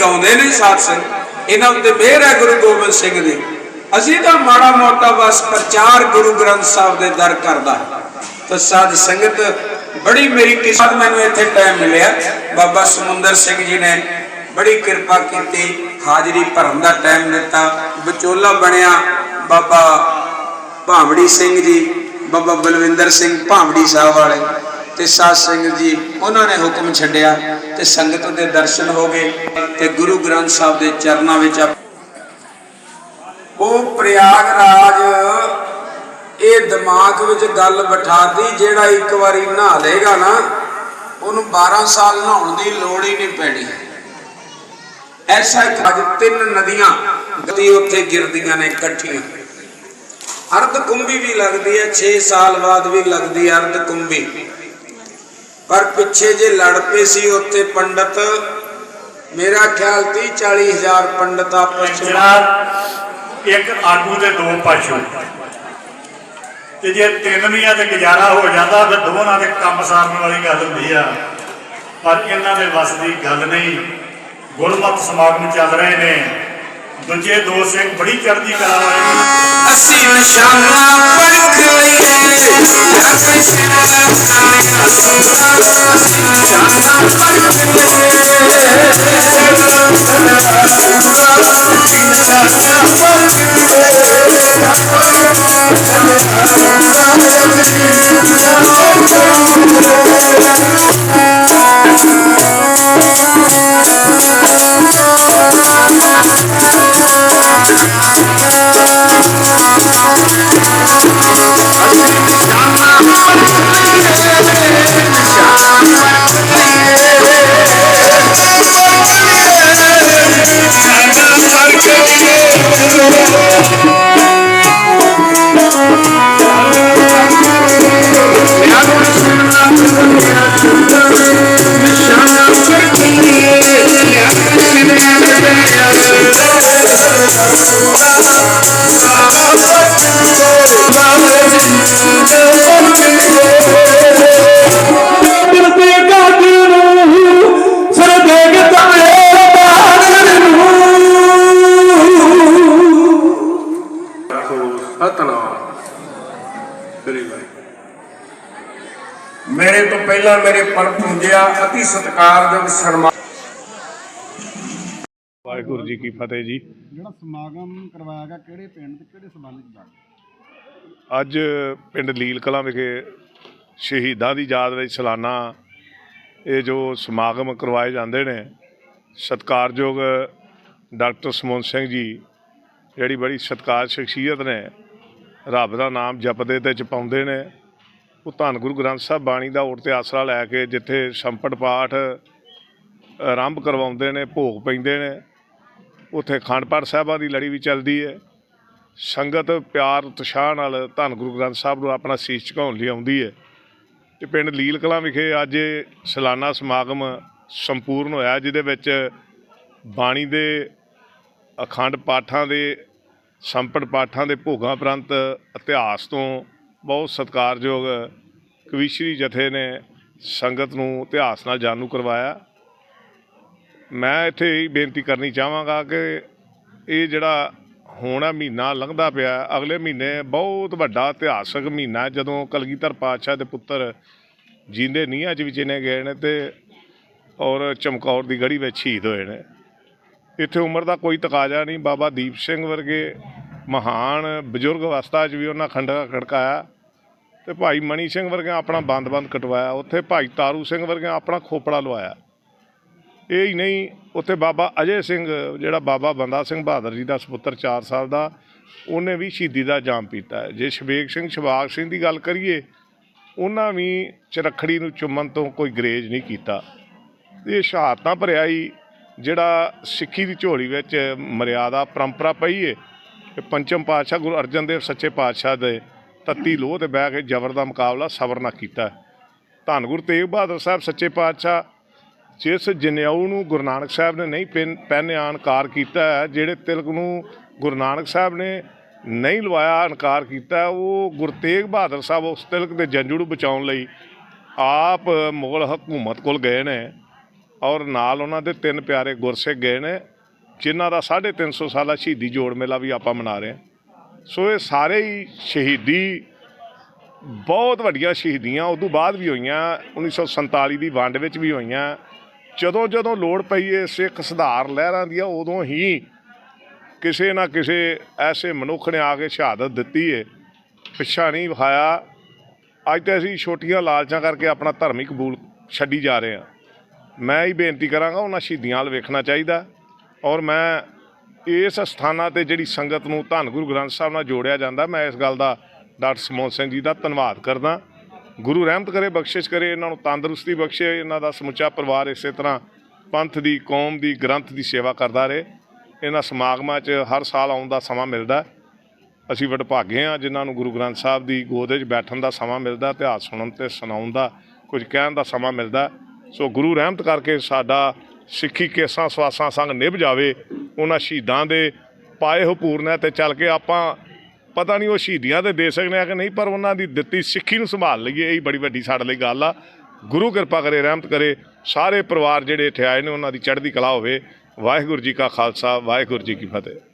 ਗਾਉਂਦੇ ਨੇ ਸਾਧ ਇਹਨਾਂ ਉੱਤੇ ਮਿਹਰ ਹੈ ਗੁਰੂ ਗੋਬਿੰਦ ਸਿੰਘ ਦੀ। ਅਸੀਂ ਤਾਂ ਮਾੜਾ ਮੋਟਾ ਬਸ ਪ੍ਰਚਾਰ ਗੁਰੂ ਗ੍ਰੰਥ ਸਾਹਿਬ ਦੇ ਦਰ ਕਰਦਾ। ਤਾਂ ਸਾਧ ਸੰਗਤ ਬੜੀ ਮੇਰੀ ਕਿਸਮਤ ਮੈਨੂੰ ਇੱਥੇ ਟਾਈਮ ਮਿਲਿਆ। ਬਾਬਾ ਸਮੁੰਦਰ ਸਿੰਘ ਜੀ ਨੇ ਬੜੀ ਕਿਰਪਾ ਕੀਤੀ, ਹਾਜ਼ਰੀ ਭਰਨ ਦਾ ਟਾਈਮ ਦਿੱਤਾ। ਵਿਚੋਲਾ ਬਣਿਆ ਬਾਬਾ ਭਾਂਵੜੀ ਸਿੰਘ ਜੀ, ਬਾਬਾ ਬਲਵਿੰਦਰ ਸਿੰਘ ਭਾਂਵੜੀ ਸਾਹਿਬ ਵਾਲੇ ਤੇ ਸਾਧ ਸਿੰਘ ਜੀ, ਉਹਨਾਂ ਨੇ ਹੁਕਮ ਛੱਡਿਆ ਤੇ ਸੰਗਤ ਦੇ ਦਰਸ਼ਨ ਹੋ ਗਏ ਤੇ ਗੁਰੂ ਗ੍ਰੰਥ ਸਾਹਿਬ ਦੇ ਚਰਨਾਂ ਵਿੱਚ ਆਪ- ਉਹ ਪ੍ਰਯਾਗਰਾਜ ਦਿਮਾਗ ਵਿੱਚ ਗੱਲ ਬਿਠਾਤੀ, ਜਿਹੜਾ ਇੱਕ ਵਾਰੀ ਨਹਾ ਲੇਗਾ ਨਾ, ਉਹਨੂੰ 12 ਸਾਲ ਨਹਾਉਣ ਦੀ ਲੋੜ ਹੀ ਨਹੀਂ ਪੈਣੀ। ਐਸਾ ਇੱਕ ਅੱਜ ਤਿੰਨ ਨਦੀਆਂ ਗਤੀ ਉੱਥੇ ਗਿਰਦੀਆਂ ਨੇ ਇਕੱਠੀਆਂ। ਅਰਧ ਕੁੰਭੀ ਵੀ ਲੱਗਦੀ ਹੈ 6 ਸਾਲ ਬਾਅਦ ਵੀ ਲੱਗਦੀ ਹੈ ਅਰਧ ਕੁੰਭੀ। ਪਰ ਪਿੱਛੇ ਜੇ ਲੜ ਪਏ ਸੀ ਉੱਥੇ ਪੰਡਤ, ਮੇਰਾ ਖਿਆਲ 30 40 ਹਜ਼ਾਰ ਪੰਡਤ ਆਪਸ ਚ ਇੱਕ ਆਗੂ ਦੇ ਦੋ ਪਾਸ਼ੋ। ਤੇ ਜੇ ਤਿੰਨ ਵੀਆਂ ਤੇ ਗੁਜ਼ਾਰਾ ਹੋ ਜਾਂਦਾ, ਫਿਰ ਦੋਵਾਂ ਦੇ ਕੰਮ ਸਾਰਨ ਵਾਲੀ ਗੱਲ ਹੁੰਦੀ ਆ। ਪਰ ਇਹਨਾਂ ਦੇ ਵੱਸ ਦੀ ਗੱਲ ਨਹੀਂ। ਗੁਰਮਤ ਸਮਾਗਮ ਚੱਲ ਰਹੇ ਨੇ। ਦੂਜੇ ਦੋ ਸਿੰਘ ਬੜੀ ਚੜ੍ਹਦੀ ਕਲਾ ਵਾਲੇ ਅਸੀਂ ਨਿਸ਼ਾਨਾ ਪਰਖ ਲਈਏ। ਹਰ ਪੈਸੇ ਨਾਲ ਸਾਰਿਆਂ ਸੁਣਾ ਪਹਿਲਾਂ ਮੇਰੇ ਪਰ ਪੂਜਿਆ ਅਤੀ ਸਤਿਕਾਰਯੋਗ ਸ਼ਰਮਾ। ਵਾਹਿਗੁਰੂ ਜੀ ਕੀ ਫਤਿਹ ਜੀ। ਜਿਹੜਾ ਸਮਾਗਮ ਕਰਵਾਇਆ ਗਿਆ ਕਿਹੜੇ ਪਿੰਡ ਤੇ ਕਿਹੜੇ ਸੰਬੰਧ ਵਿੱਚ ਜਾ ਅੱਜ ਪਿੰਡ ਲੀਲ ਕਲਾਂ ਵਿਖੇ ਸ਼ਹੀਦਾਂ ਦੀ ਯਾਦ ਵਿੱਚ ਸਾਲਾਨਾ ਇਹ ਜੋ ਸਮਾਗਮ ਕਰਵਾਏ ਜਾਂਦੇ ਨੇ ਸਤਿਕਾਰਯੋਗ ਡਾਕਟਰ ਸਮੋਨ ਸਿੰਘ ਜੀ ਜਿਹੜੀ ਬੜੀ ਸਤਿਕਾਰ ਸ਼ਖਸੀਅਤ ਨੇ ਰੱਬ ਦਾ ਨਾਮ ਜਪਦੇ ਤੇ ਚਪਾਉਂਦੇ ਨੇ। ਉਹ ਧੰਨ ਗੁਰੂ ਗ੍ਰੰਥ ਸਾਹਿਬ ਬਾਣੀ ਦਾ ਓਟ ਤੇ ਆਸਰਾ ਲੈ ਕੇ ਜਿੱਥੇ ਸੰਪਟ ਪਾਠ, ਆਰੰਭ ਕਰਵਾਉਂਦੇ ਨੇ, ਭੋਗ ਪੈਂਦੇ ਨੇ, ਉੱਥੇ ਅਖੰਡ ਪਾਠ ਸਾਹਿਬਾਂ ਦੀ ਲੜੀ ਵੀ ਚੱਲਦੀ ਹੈ ਸੰਗਤ ਪਿਆਰ, ਉਤਸ਼ਾਹ ਨਾਲ ਧੰਨ ਗੁਰੂ ਗ੍ਰੰਥ ਸਾਹਿਬ ਨੂੰ ਆਪਣਾ ਸੀਸ ਝੁਕਾਉਣ ਲਈ ਆਉਂਦੀ ਹੈ ਤੇ ਪਿੰਡ ਲੀਲ ਕਲਾਂ ਵਿਖੇ ਅੱਜ ਇਹ ਸਾਲਾਨਾ ਸਮਾਗਮ ਸੰਪੂਰਨ ਹੋਇਆ, ਜਿਹਦੇ ਵਿੱਚ ਬਾਣੀ ਦੇ ਅਖੰਡ ਪਾਠਾਂ ਦੇ, ਸੰਪਟ ਪਾਠਾਂ ਦੇ ਭੋਗਾਂ ਪ੍ਰੰਤ ਇਤਿਹਾਸ ਤੋਂ ਬਹੁਤ ਸਤਿਕਾਰਯੋਗ ਕਵੀਸ਼ਰੀ ਜਥੇ ਨੇ ਸੰਗਤ ਨੂੰ ਇਤਿਹਾਸ ਨਾਲ ਜਾਣੂ ਕਰਵਾਇਆ। ਮੈਂ ਇੱਥੇ ਹੀ ਬੇਨਤੀ ਕਰਨੀ ਚਾਹਾਂਗਾ ਕਿ ਇਹ ਜਿਹੜਾ ਹੁਣ ਮਹੀਨਾ ਲੰਘਦਾ ਪਿਆ, ਅਗਲੇ ਮਹੀਨੇ ਬਹੁਤ ਵੱਡਾ ਇਤਿਹਾਸਕ ਮਹੀਨਾ ਜਦੋਂ ਕਲਗੀਧਰ ਪਾਤਸ਼ਾਹ ਦੇ ਪੁੱਤਰ ਜੀਂਦੇ ਨੀਹਾਂ 'ਚ ਵਿਚਨੇ ਗਏ ਨੇ ਤੇ ਔਰ ਚਮਕੌਰ ਦੀ ਗੜੀ ਵਿੱਚ ਸ਼ਹੀਦ ਹੋਏ ਨੇ। ਇੱਥੇ ਉਮਰ ਦਾ ਕੋਈ ਤਕਾਜ਼ਾ ਨਹੀਂ, ਬਾਬਾ ਦੀਪ ਸਿੰਘ ਵਰਗੇ ਮਹਾਨ ਬਜ਼ੁਰਗ ਅਵਸਥਾ 'ਚ ਵੀ ਉਹਨਾਂ ਖੰਡਾ ਖੜਕਾਇਆ ਤੇ ਭਾਈ ਮਣੀ ਸਿੰਘ ਵਰਗੇ ਆਪਣਾ ਬੰਦ-ਬੰਦ ਕਟਵਾਇਆ, ਉੱਥੇ ਭਾਈ ਤਾਰੂ ਸਿੰਘ ਵਰਗੇ ਆਪਣਾ ਖੋਪੜਾ ਲਵਾਇਆ। ਇਹ ਹੀ ਨਹੀਂ, ਉੱਥੇ ਬਾਬਾ ਅਜੇ ਸਿੰਘ, ਜਿਹੜਾ ਬਾਬਾ ਬੰਦਾ ਸਿੰਘ ਬਹਾਦਰ ਜੀ ਦਾ ਸੁਪੁੱਤਰ 4 ਸਾਲ ਦਾ, ਉਹਨੇ ਵੀ ਸ਼ਹੀਦੀ ਦਾ ਜਾਮ ਪੀਤਾ ਜੇ ਸ਼ਵੇਕ ਸਿੰਘ, ਸ਼ਵਾਗ ਸਿੰਘ ਦੀ ਗੱਲ ਕਰੀਏ, ਉਹਨਾਂ ਵੀ ਚਰਖੜੀ ਨੂੰ ਚੁੰਮਣ ਤੋਂ ਕੋਈ ਗਰੇਜ ਨਹੀਂ ਕੀਤਾ। ਇਹ ਸ਼ਹਾਦਤਾਂ ਭਰਿਆ ਹੀ ਜਿਹੜਾ ਸਿੱਖੀ ਦੀ ਝੋਲੀ ਵਿੱਚ ਮਰਿਆਦਾ ਪਰੰਪਰਾ ਪਈ ਏ ਕਿ ਪੰਚਮ ਪਾਤਸ਼ਾਹ ਗੁਰੂ ਅਰਜਨ ਦੇਵ ਸੱਚੇ ਪਾਤਸ਼ਾਹ ਦੇ ਤੱਤੀ ਲੋਹ ਤੇ ਬਹਿ ਕੇ ਜ਼ਬਰ ਦਾ ਮੁਕਾਬਲਾ ਸਬਰ ਨਾਲ ਕੀਤਾ। ਧੰਨ ਗੁਰੂ ਤੇਗ ਬਹਾਦਰ ਸਾਹਿਬ ਸੱਚੇ ਪਾਤਸ਼ਾਹ, ਜਿਸ ਜਨੇਊ ਨੂੰ ਗੁਰੂ ਨਾਨਕ ਸਾਹਿਬ ਨੇ ਨਹੀਂ ਪਹਿਨ- ਪਹਿਨਿਆ ਇਨਕਾਰ ਕੀਤਾ ਜਿਹੜੇ ਤਿਲਕ ਨੂੰ ਗੁਰੂ ਨਾਨਕ ਸਾਹਿਬ ਨੇ ਨਹੀਂ ਲਵਾਇਆ ਇਨਕਾਰ ਕੀਤਾ ਉਹ ਗੁਰੂ ਤੇਗ ਬਹਾਦਰ ਸਾਹਿਬ ਉਸ ਤਿਲਕ ਦੇ ਜੰਜੂ ਨੂੰ ਬਚਾਉਣ ਲਈ ਆਪ ਮੁਗਲ ਹਕੂਮਤ ਕੋਲ ਗਏ ਨੇ ਔਰ ਨਾਲ ਉਹਨਾਂ ਦੇ ਤਿੰਨ ਪਿਆਰੇ ਗੁਰਸਿੱਖ ਗਏ ਨੇ। ਜਿਨ੍ਹਾਂ ਦਾ 350 ਸਾਲਾ ਸ਼ਹੀਦੀ ਜੋੜ ਮੇਲਾ ਵੀ ਆਪਾਂ ਮਨਾ ਰਹੇ ਹਾਂ। ਸੋ ਇਹ ਸਾਰੇ ਹੀ ਸ਼ਹੀਦੀ, ਬਹੁਤ ਵੱਡੀਆਂ ਸ਼ਹੀਦੀਆਂ, ਉਦੋਂ ਬਾਅਦ ਵੀ ਹੋਈਆਂ 1947 ਦੀ ਵੰਡ ਵਿੱਚ ਵੀ ਹੋਈਆਂ। ਜਦੋਂ ਜਦੋਂ ਲੋੜ ਪਈ ਏ ਸਿੱਖ ਸੁਧਾਰ ਲਹਿਰਾਂ ਦੀਆਂ ਉਦੋਂ ਹੀ ਕਿਸੇ ਨਾ ਕਿਸੇ ਐਸੇ ਮਨੁੱਖ ਨੇ ਆ ਕੇ ਸ਼ਹਾਦਤ ਦਿੱਤੀ ਏ। ਪਿੱਛਾ ਨਹੀਂ ਵਿਖਾਇਆ। ਅੱਜ ਤਾਂ ਅਸੀਂ ਛੋਟੀਆਂ ਲਾਲਚਾਂ ਕਰਕੇ ਆਪਣਾ ਧਰਮੀ ਕਬੂਲ ਛੱਡੀ ਜਾ ਰਹੇ ਹਾਂ। ਮੈਂ ਹੀ ਬੇਨਤੀ ਕਰਾਂਗਾ, ਉਹਨਾਂ ਸ਼ਹੀਦੀਆਂ ਵੱਲ ਵੇਖਣਾ ਚਾਹੀਦਾ। ਔਰ ਮੈਂ ਇਸ ਸਥਾਨਾਂ ਤੇ ਜਿਹੜੀ ਸੰਗਤ ਨੂੰ ਧੰਨ ਗੁਰੂ ਗ੍ਰੰਥ ਸਾਹਿਬ ਨਾਲ ਜੋੜਿਆ ਜਾਂਦਾ, ਮੈਂ ਇਸ ਗੱਲ ਦਾ ਡਾਕਟਰ ਸਮੋਹਨ ਸਿੰਘ ਜੀ ਦਾ ਧੰਨਵਾਦ ਕਰਦਾ। ਗੁਰੂ ਰਹਿਮਤ ਕਰੇ, ਬਖਸ਼ਿਸ਼ ਕਰੇ, ਇਹਨਾਂ ਨੂੰ ਤੰਦਰੁਸਤੀ ਬਖਸ਼ੇ, ਇਹਨਾਂ ਦਾ ਸਮੁੱਚਾ ਪਰਿਵਾਰ ਇਸੇ ਤਰ੍ਹਾਂ ਪੰਥ ਦੀ, ਕੌਮ ਦੀ, ਗ੍ਰੰਥ ਦੀ ਸੇਵਾ ਕਰਦਾ ਰਹੇ। ਇਹਨਾਂ ਸਮਾਗਮਾਂ 'ਚ ਹਰ ਸਾਲ ਆਉਣ ਦਾ ਸਮਾਂ ਮਿਲਦਾ। ਅਸੀਂ ਵਡਭਾਗੇ ਹਾਂ, ਜਿਨ੍ਹਾਂ ਨੂੰ ਗੁਰੂ ਗ੍ਰੰਥ ਸਾਹਿਬ ਦੀ ਗੋਦ ਵਿੱਚ ਬੈਠਣ ਦਾ ਸਮਾਂ ਮਿਲਦਾ, ਇਤਿਹਾਸ ਸੁਣਨ ਤੇ ਸੁਣਾਉਣ ਦਾ, ਕੁਝ ਕਹਿਣ ਦਾ ਸਮਾਂ ਮਿਲਦਾ। ਸੋ ਗੁਰੂ ਰਹਿਮਤ ਕਰਕੇ ਸਾਡਾ ਸਿੱਖੀ ਕੇਸਾਂ ਸਵਾਸਾਂ ਸੰਗ ਨਿਭ ਜਾਵੇ, ਉਹਨਾਂ ਸ਼ਹੀਦਾਂ ਦੇ ਪਾਏ ਹੋ ਹਪੂਰਨਾ ਤੇ ਚੱਲ ਕੇ ਆਪਾਂ ਪਤਾ ਨਹੀਂ ਉਹ ਸ਼ਹੀਦੀਆਂ ਤੇ ਦੇ ਸਕਦੇ ਆ ਕਿ ਨਹੀਂ, ਪਰ ਉਹਨਾਂ ਦੀ ਦਿੱਤੀ ਸਿੱਖੀ ਨੂੰ ਸੰਭਾਲ ਲਈਏ, ਇਹ ਬੜੀ ਵੱਡੀ ਸਾਡੇ ਲਈ ਗੱਲ ਆ। ਗੁਰੂ ਕਿਰਪਾ ਕਰੇ, ਰਹਿਮਤ ਕਰੇ, ਸਾਰੇ ਪਰਿਵਾਰ ਜਿਹੜੇ ਇੱਥੇ ਆਏ ਨੇ, ਉਹਨਾਂ ਦੀ ਚੜ੍ਹਦੀ ਕਲਾ ਹੋਵੇ। ਵਾਹਿਗੁਰੂ ਜੀ ਕਾ ਖਾਲਸਾ, ਵਾਹਿਗੁਰੂ ਜੀ ਕੀ ਫਤਿਹ।